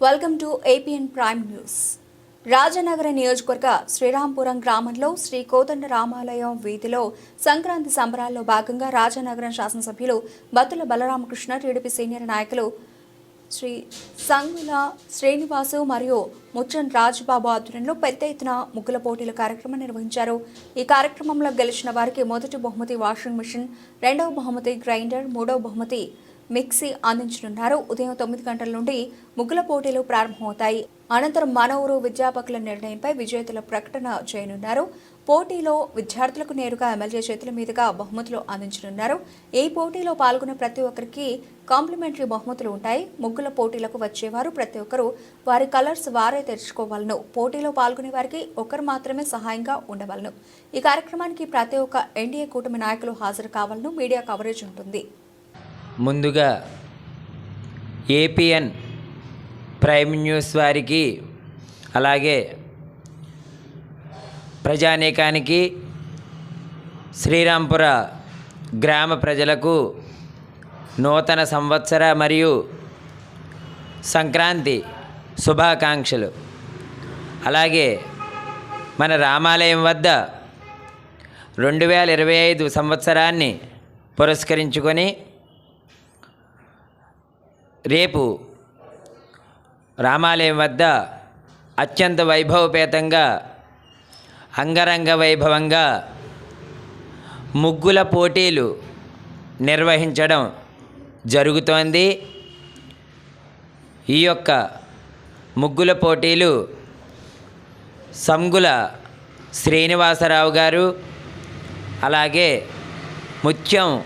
Welcome to APN prime news Rajanagara నియోజకవర్గ శ్రీరాంపురం గ్రామంలో శ్రీ కోదండ రామాలయం వీధిలో సంక్రాంతి సంబరాల్లో భాగంగా రాజనగరం శాసనసభ్యులు బత్తుల బలరామకృష్ణ టీడీపీ సీనియర్ నాయకులు శ్రీ సంగుల శ్రీనివాసు మరియు ముచ్చన్ రాజబాబు ఆధ్వర్యంలో పెద్ద ఎత్తున ముగ్గుల పోటీల కార్యక్రమం నిర్వహించారు. ఈ కార్యక్రమంలో గెలిచిన వారికి మొదటి బహుమతి వాషింగ్ మిషన్ రెండవ బహుమతి గ్రైండర్ మూడవ బహుమతి మిక్సీ అందించనున్నారు. ఉదయం తొమ్మిది గంటల నుండి ముగ్గుల పోటీలు ప్రారంభమవుతాయి. అనంతరం మన విద్యాపకుల నిర్ణయంపై విజేతల ప్రకటన చేయనున్నారు. పోటీలో విద్యార్థులకు నేరుగా ఎమ్మెల్యే చేతుల మీదుగా బహుమతులు అందించనున్నారు. ఈ పోటీలో పాల్గొన్న ప్రతి ఒక్కరికి కాంప్లిమెంటరీ బహుమతులు ఉంటాయి. ముగ్గుల పోటీలకు వచ్చేవారు ప్రతి ఒక్కరూ. వారి కలర్స్ వారే తెచ్చుకోవాలను పోటీలో పాల్గొనే వారికి ఒకరు మాత్రమే సహాయంగా ఉండవలను. ఈ కార్యక్రమానికి ప్రతి ఒక్క ఎన్డీఏ కూటమి నాయకులు హాజరు కావాలను. మీడియా కవరేజ్ ఉంటుంది. ముందుగా ఏపీఎన్ ప్రైమ్ న్యూస్ వారికి అలాగే ప్రజానీకానికి శ్రీరాంపుర గ్రామ ప్రజలకు నూతన సంవత్సర మరియు సంక్రాంతి శుభాకాంక్షలు. అలాగే మన రామాలయం వద్ద రెండు వేల ఇరవై ఐదు సంవత్సరాన్ని పురస్కరించుకొని రేపు రామాలయం వద్ద అత్యంత వైభవపేతంగా అంగరంగ వైభవంగా ముగ్గుల పోటీలు నిర్వహించడం జరుగుతోంది. ఈ యొక్క ముగ్గుల పోటీలు సంగుల శ్రీనివాసరావు గారు అలాగే ముత్యం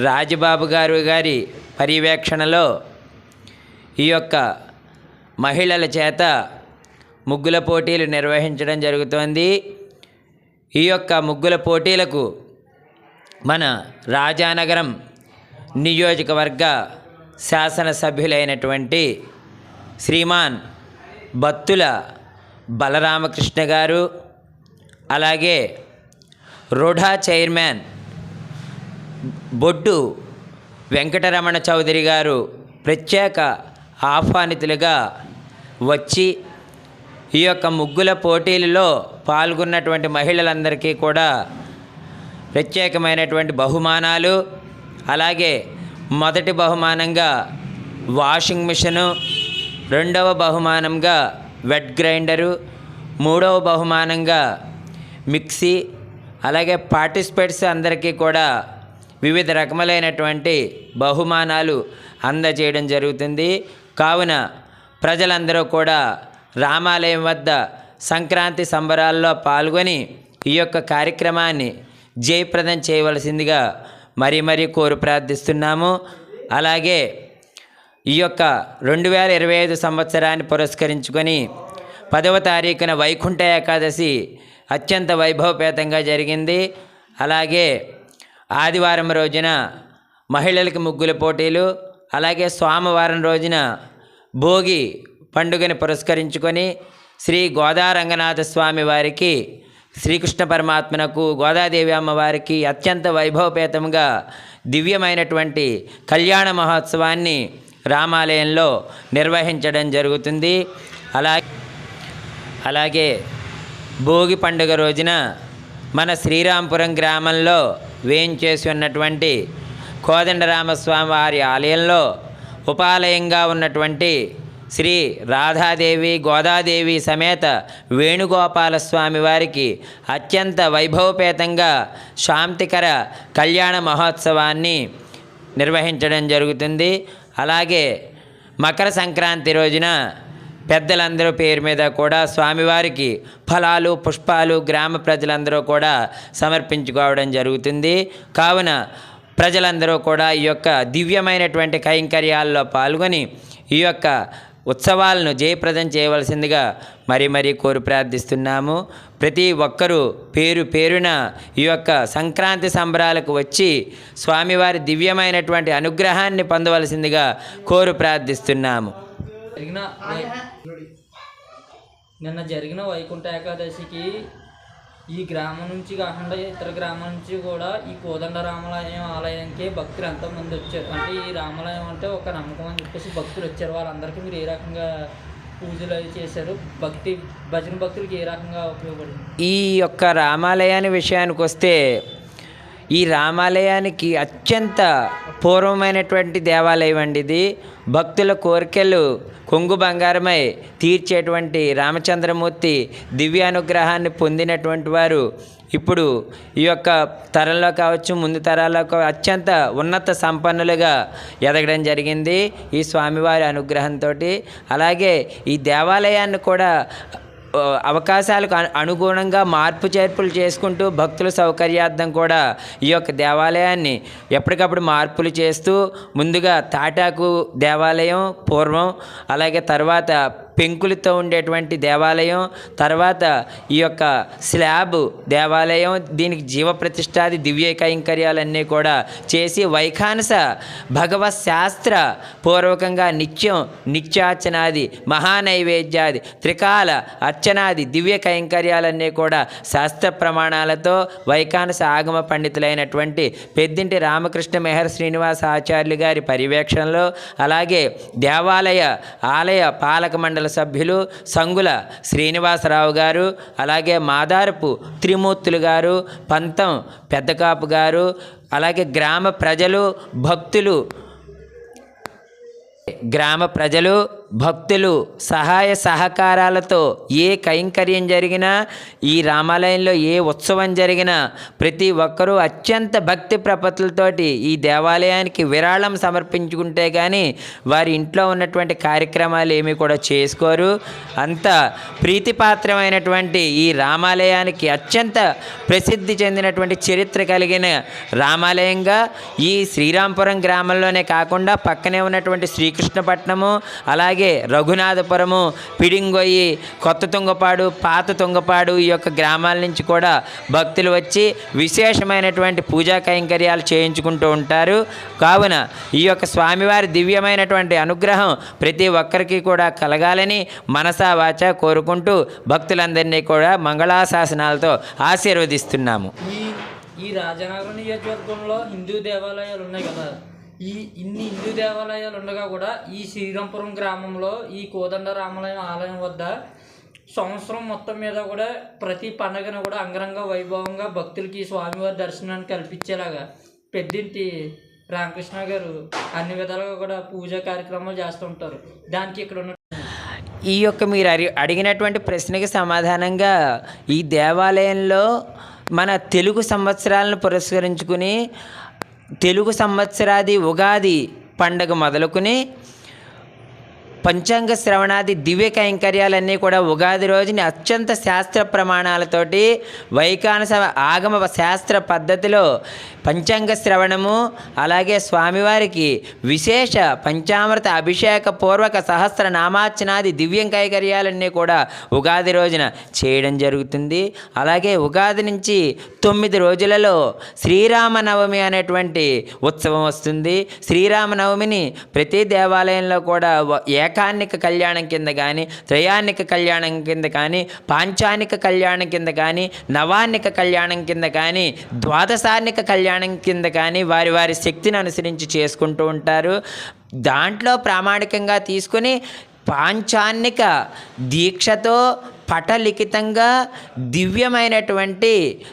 రాజబాబు గారు గారి పర్యవేక్షణలో ఈ యొక్క మహిళల చేత ముగ్గుల పోటీలు నిర్వహించడం జరుగుతోంది. ఈ యొక్క ముగ్గుల పోటీలకు మన రాజానగరం నియోజకవర్గ శాసనసభ్యులైనటువంటి శ్రీమాన్ బత్తుల బలరామకృష్ణ గారు అలాగే రూఢా చైర్మన్ బొడ్డు వెంకటరమణ చౌదరి గారు ప్రత్యేక ఆహ్వానితులుగా వచ్చి ఈ యొక్క ముగ్గుల పోటీలలో పాల్గొన్నటువంటి మహిళలందరికీ కూడా ప్రత్యేకమైనటువంటి బహుమానాలు. అలాగే మొదటి బహుమానంగా వాషింగ్ మిషను రెండవ బహుమానంగా వెట్ గ్రైండరు మూడవ బహుమానంగా మిక్సీ అలాగే పార్టిసిపేట్స్ అందరికీ కూడా వివిధ రకములైనటువంటి బహుమానాలు అందజేయడం జరుగుతుంది. కావున ప్రజలందరూ కూడా రామాలయం వద్ద సంక్రాంతి సంబరాల్లో పాల్గొని ఈ యొక్క కార్యక్రమాన్ని జయప్రదం చేయవలసిందిగా మరీ మరీ కోరు ప్రార్థిస్తున్నాము. అలాగే ఈ యొక్క రెండు వేల ఇరవై ఐదు సంవత్సరాన్ని పురస్కరించుకొని పదవ తారీఖున వైకుంఠ ఏకాదశి అత్యంత వైభవపేతంగా జరిగింది. అలాగే ఆదివారం రోజున మహిళలకు ముగ్గుల పోటీలు అలాగే సోమవారం రోజున భోగి పండుగని పురస్కరించుకొని శ్రీ గోదా రంగనాథ స్వామి వారికి శ్రీకృష్ణ పరమాత్మనకు గోదాదేవి అమ్మవారికి అత్యంత వైభవపేతంగా దివ్యమైనటువంటి కళ్యాణ మహోత్సవాన్ని రామాలయంలో నిర్వహించడం జరుగుతుంది. అలా అలాగే భోగి పండుగ రోజున మన శ్రీరాంపురం గ్రామంలో వేయించేసి ఉన్నటువంటి కోదండరామస్వామి వారి ఆలయంలో ఉపాలయంగా ఉన్నటువంటి శ్రీ రాధాదేవి గోదాదేవి సమేత వేణుగోపాల స్వామి వారికి అత్యంత వైభవపేతంగా శాంతికర కళ్యాణ మహోత్సవాన్ని నిర్వహించడం జరుగుతుంది. అలాగే మకర సంక్రాంతి రోజున పెద్దలందరూ పేరు మీద కూడా స్వామివారికి ఫలాలు పుష్పాలు గ్రామ ప్రజలందరూ కూడా సమర్పించుకోవడం జరుగుతుంది. కావున ప్రజలందరూ కూడా ఈ యొక్క దివ్యమైనటువంటి కైంకర్యాల్లో పాల్గొని ఈ యొక్క ఉత్సవాలను జయప్రదం చేయవలసిందిగా మరి మరీ కోరి ప్రార్థిస్తున్నాము. ప్రతి ఒక్కరూ పేరు పేరున ఈ యొక్క సంక్రాంతి సంబరాలకు వచ్చి స్వామివారి దివ్యమైనటువంటి అనుగ్రహాన్ని పొందవలసిందిగా కోరు ప్రార్థిస్తున్నాము. నిన్న జరిగిన వైకుంఠ ఏకాదశికి ఈ గ్రామం నుంచి కాకుండా ఇతర గ్రామం నుంచి కూడా ఈ కోదండ రామాలయం ఆలయానికి భక్తులు ఎంతోమంది వచ్చారు. అంటే ఈ రామాలయం అంటే ఒక నమ్మకం అని చెప్పేసి భక్తులు వచ్చారు. వాళ్ళందరికీ మీరు ఏ రకంగా పూజలు అవి చేశారు? భక్తి భజన భక్తులకి ఏ రకంగా ఉపయోగపడింది? ఈ యొక్క రామాలయాన్ని విషయానికి వస్తే ఈ రామాలయానికి అత్యంత పూర్వమైనటువంటి దేవాలయం అండి ఇది. భక్తుల కోరికలు కొంగు బంగారమై తీర్చేటువంటి రామచంద్రమూర్తి దివ్యానుగ్రహాన్ని పొందినటువంటి వారు ఇప్పుడు ఈ యొక్క తరంలో కావచ్చు ముందు తరాల్లో అత్యంత ఉన్నత సంపన్నులుగా ఎదగడం జరిగింది ఈ స్వామివారి అనుగ్రహంతో అలాగే ఈ దేవాలయాన్ని కూడా అవకాశాలకు అనుగుణంగా మార్పు చేర్పులు చేసుకుంటూ భక్తుల సౌకర్యార్థం కూడా ఈ యొక్క దేవాలయాన్ని ఎప్పటికప్పుడు మార్పులు చేస్తూ ముందుగా తాటాకు దేవాలయం పూర్వం అలాగే తర్వాత పెంకులతో ఉండేటువంటి దేవాలయం తర్వాత ఈ యొక్క స్లాబ్ దేవాలయం దీనికి జీవప్రతిష్టాది దివ్య కైంకర్యాలన్నీ కూడా చేసి వైఖానస భగవత్ శాస్త్ర పూర్వకంగా నిత్యం నిత్యార్చనాది మహానైవేద్యాది త్రికాల అర్చనాది దివ్య కైంకర్యాలన్నీ కూడా శాస్త్ర ప్రమాణాలతో వైఖానస ఆగమ పండితులైనటువంటి పెద్దింటి రామకృష్ణ మెహర్ శ్రీనివాస ఆచార్యులు గారి పర్యవేక్షణలో అలాగే దేవాలయ ఆలయ పాలక మండలి సభ్యులు సంగుల శ్రీనివాసరావు గారు అలాగే మాదారపు త్రిమూర్తులు గారు పంతం పెద్దకాపు గారు అలాగే గ్రామ ప్రజలు భక్తులు గ్రామ ప్రజలు భక్తులు సహాయ సహకారాలతో ఏ కైంకర్యం జరిగినా ఈ రామాలయంలో ఏ ఉత్సవం జరిగినా ప్రతి ఒక్కరూ అత్యంత భక్తి ప్రపత్తులతోటి ఈ దేవాలయానికి విరాళం సమర్పించుకుంటే కానీ వారి ఇంట్లో ఉన్నటువంటి కార్యక్రమాలు ఏమీ కూడా చేసుకోరు. అంత ప్రీతిపాత్రమైనటువంటి ఈ రామాలయానికి అత్యంత ప్రసిద్ధి చెందినటువంటి చరిత్ర కలిగిన రామాలయంగా ఈ శ్రీరాంపురం గ్రామంలోనే కాకుండా పక్కనే ఉన్నటువంటి శ్రీకృష్ణపట్నము అలాగే రఘునాథపురము పిడింగొయ్యి కొత్త తుంగపాడు పాత తుంగపాడు ఈ యొక్క గ్రామాల నుంచి కూడా భక్తులు వచ్చి విశేషమైనటువంటి పూజా కైంకర్యాలు చేయించుకుంటూ ఉంటారు. కావున ఈ యొక్క స్వామివారి దివ్యమైనటువంటి అనుగ్రహం ప్రతి ఒక్కరికి కూడా కలగాలని మనసా వాచ కోరుకుంటూ భక్తులందరినీ కూడా మంగళాశాసనాలతో ఆశీర్వదిస్తున్నాము. ఈ ఈ రాజనగరం నియోజకవర్గంలో హిందూ దేవాలయాలు ఉన్నాయి కదా. ఈ ఇన్ని హిందూ దేవాలయాలు ఉండగా కూడా ఈ శ్రీరంపురం గ్రామంలో ఈ కోదండ రామాలయం ఆలయం వద్ద సంవత్సరం మొత్తం మీద కూడా ప్రతి పండగను కూడా అంగరంగ వైభవంగా భక్తులకి స్వామివారి దర్శనాన్ని కల్పించేలాగా పెద్దింటి రామకృష్ణ గారు అన్ని విధాలుగా కూడా పూజా కార్యక్రమాలు చేస్తుంటారు దానికి ఇక్కడ ఉన్న ఈ యొక్క మీరు అడిగినటువంటి ప్రశ్నకి సమాధానంగా ఈ దేవాలయంలో మన తెలుగు సంవత్సరాలను పురస్కరించుకుని తెలుగు సంవత్సరాది ఉగాది పండగ మొదలుకుని పంచాంగ శ్రవణాది దివ్య కైంకర్యాలన్నీ కూడా ఉగాది రోజుని అత్యంత శాస్త్ర ప్రమాణాలతోటి వైకానస ఆగమ శాస్త్ర పద్ధతిలో పంచాంగ శ్రవణము అలాగే స్వామివారికి విశేష పంచామృత అభిషేక పూర్వక సహస్ర నామార్చనాది దివ్యం కైకర్యాలన్నీ కూడా ఉగాది రోజున చేయడం జరుగుతుంది. అలాగే ఉగాది నుంచి తొమ్మిది రోజులలో శ్రీరామనవమి అనేటువంటి ఉత్సవం వస్తుంది. శ్రీరామనవమిని ప్రతి దేవాలయంలో కూడా ఏ ఏకాన్నిక కళ్యాణం కింద కానీ త్రయాన్నిక కళ్యాణం కింద కానీ పాంచానిక కళ్యాణం కింద కానీ నవాన్నిక కళ్యాణం కింద కానీ ద్వాదశాన్నిక కళ్యాణం కింద కానీ వారి వారి శక్తిని అనుసరించి చేసుకుంటూ ఉంటారు. దాంట్లో ప్రామాణికంగా తీసుకుని పాంచాన్నిక దీక్షతో పటలిఖితంగా దివ్యమైనటువంటి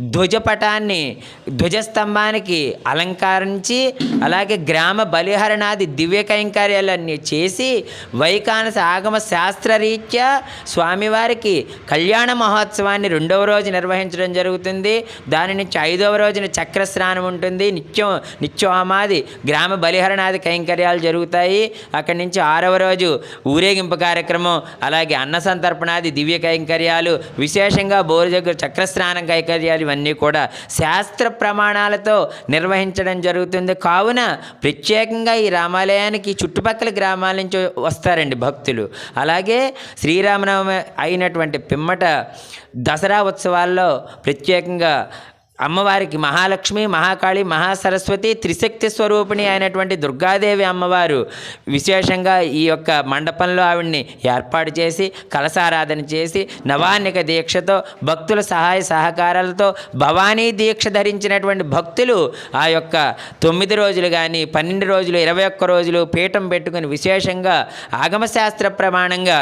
ధ్వజపటాన్ని ధ్వజస్తంభానికి అలంకరించి అలాగే గ్రామ బలిహరణాది దివ్య కైంకర్యాలన్నీ చేసి వైకానస ఆగమ శాస్త్రరీత్యా స్వామివారికి కళ్యాణ మహోత్సవాన్ని రెండవ రోజు నిర్వహించడం జరుగుతుంది. దాని నుంచి ఐదవ రోజున చక్రస్నానం ఉంటుంది. నిత్యం నిత్యోమాది గ్రామ బలిహరణాది కైంకర్యాలు జరుగుతాయి. అక్కడి నుంచి ఆరవ రోజు ఊరేగింపు కార్యక్రమం అలాగే అన్న సంతర్పణాది దివ్య కైంకర్యాలు విశేషంగా బోరుజగ్గు చక్రస్నానం కైంకర్యాలు ఇవన్నీ కూడా శాస్త్ర ప్రమాణాలతో నిర్వహించడం జరుగుతుంది. కావున ప్రత్యేకంగా ఈ రామాలయానికి చుట్టుపక్కల గ్రామాల నుంచి వస్తారండి భక్తులు. అలాగే శ్రీరామనవమి అయినటువంటి పిమ్మట దసరా ఉత్సవాల్లో ప్రత్యేకంగా అమ్మవారికి మహాలక్ష్మి మహాకాళి మహాసరస్వతి త్రిశక్తి స్వరూపిణి అయినటువంటి దుర్గాదేవి అమ్మవారు విశేషంగా ఈ యొక్క మండపంలో ఆవిడ్ని ఏర్పాటు చేసి కలసారాధన చేసి నవాన్నిక దీక్షతో భక్తుల సహాయ సహకారాలతో భవానీ దీక్ష ధరించినటువంటి భక్తులు ఆ యొక్క తొమ్మిది రోజులు కానీ పన్నెండు రోజులు ఇరవై ఒక్క రోజులు పీఠం పెట్టుకుని విశేషంగా ఆగమశాస్త్ర ప్రమాణంగా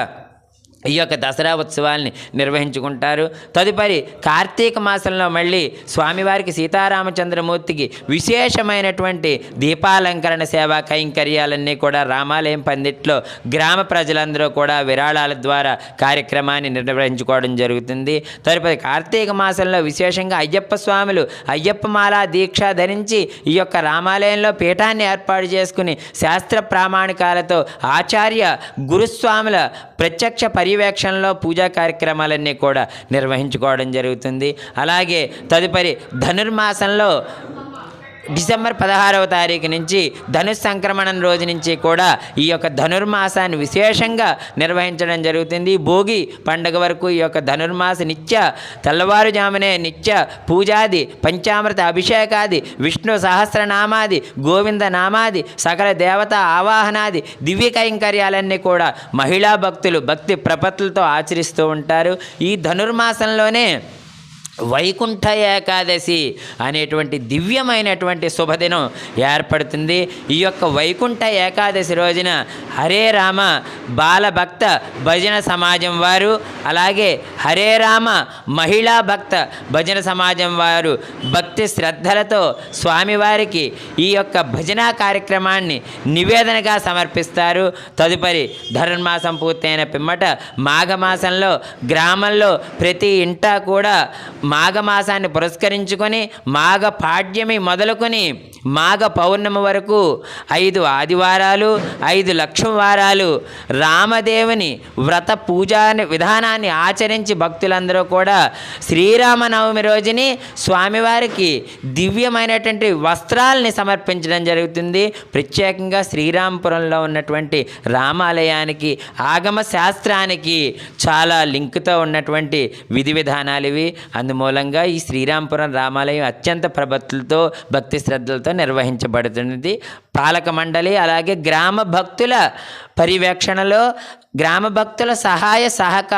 ఈ యొక్క దసరా ఉత్సవాల్ని నిర్వహించుకుంటారు. తదుపరి కార్తీక మాసంలో మళ్ళీ స్వామివారికి సీతారామచంద్రమూర్తికి విశేషమైనటువంటి దీపాలంకరణ సేవా కైంకర్యాలన్నీ కూడా రామాలయం పందిట్లో గ్రామ ప్రజలందరూ కూడా విరాళాల ద్వారా కార్యక్రమాన్ని నిర్వహించుకోవడం జరుగుతుంది. తదుపరి కార్తీక మాసంలో విశేషంగా అయ్యప్ప స్వాములు అయ్యప్ప మాల దీక్ష ధరించి ఈ యొక్క రామాలయంలో పీఠాన్ని ఏర్పాటు చేసుకుని శాస్త్ర ప్రామాణికాలతో ఆచార్య గురుస్వాముల ప్రత్యక్ష పర్యవేక్షణలో పూజా కార్యక్రమాలన్నీ కూడా నిర్వహించుకోవడం జరుగుతుంది. అలాగే తదుపరి ధనుర్మాసంలో డిసెంబర్ పదహారవ తారీఖు నుంచి ధనుస్ సంక్రమణం రోజు నుంచి కూడా ఈ యొక్క ధనుర్మాసాన్ని విశేషంగా నిర్వహించడం జరుగుతుంది. భోగి పండుగ వరకు ఈ యొక్క ధనుర్మాస నిత్య తెల్లవారుజామునే నిత్య పూజాది పంచామృత అభిషేకాది విష్ణు సహస్రనామాది గోవింద నామాది సకల దేవత ఆవాహనాది దివ్య కైంకర్యాలన్నీ కూడా మహిళా భక్తులు భక్తి ప్రపత్తులతో ఆచరిస్తూ ఉంటారు. ఈ ధనుర్మాసంలోనే వైకుంఠ ఏకాదశి అనేటువంటి దివ్యమైనటువంటి శుభదినం ఏర్పడుతుంది. ఈ యొక్క వైకుంఠ ఏకాదశి రోజున హరే రామ బాలభక్త భజన సమాజం వారు అలాగే హరే రామ మహిళా భక్త భజన సమాజం వారు భక్తి శ్రద్ధలతో స్వామివారికి ఈ యొక్క భజన కార్యక్రమాన్ని నివేదనగా సమర్పిస్తారు. తదుపరి ధనుర్మాసం పూర్తయిన పిమ్మట మాఘమాసంలో గ్రామంలో ప్రతి ఇంటా కూడా మాఘమాసాన్ని పురస్కరించుకొని మాఘ పాడ్యమి మొదలుకొని మాఘ పౌర్ణమి వరకు ఐదు ఆదివారాలు ఐదు లక్షం వారాలు రామదేవుని వ్రత పూజా విధానాన్ని ఆచరించి భక్తులందరూ కూడా శ్రీరామనవమి రోజుని స్వామివారికి దివ్యమైనటువంటి వస్త్రాలని సమర్పించడం జరుగుతుంది. ప్రత్యేకంగా శ్రీరాంపురంలో ఉన్నటువంటి రామాలయానికి ఆగమ శాస్త్రానికి చాలా లింక్తో ఉన్నటువంటి విధి విధానాలు ఇవి. మూలంగా ఈ శ్రీరాంపురం రామాలయం అత్యంత ప్రభక్తులతో భక్తి శ్రద్ధలతో నిర్వహించబడుతున్నది. పాలక మండలి అలాగే గ్రామ భక్తుల పర్యవేక్షణలో గ్రామ భక్తుల సహాయ సహకార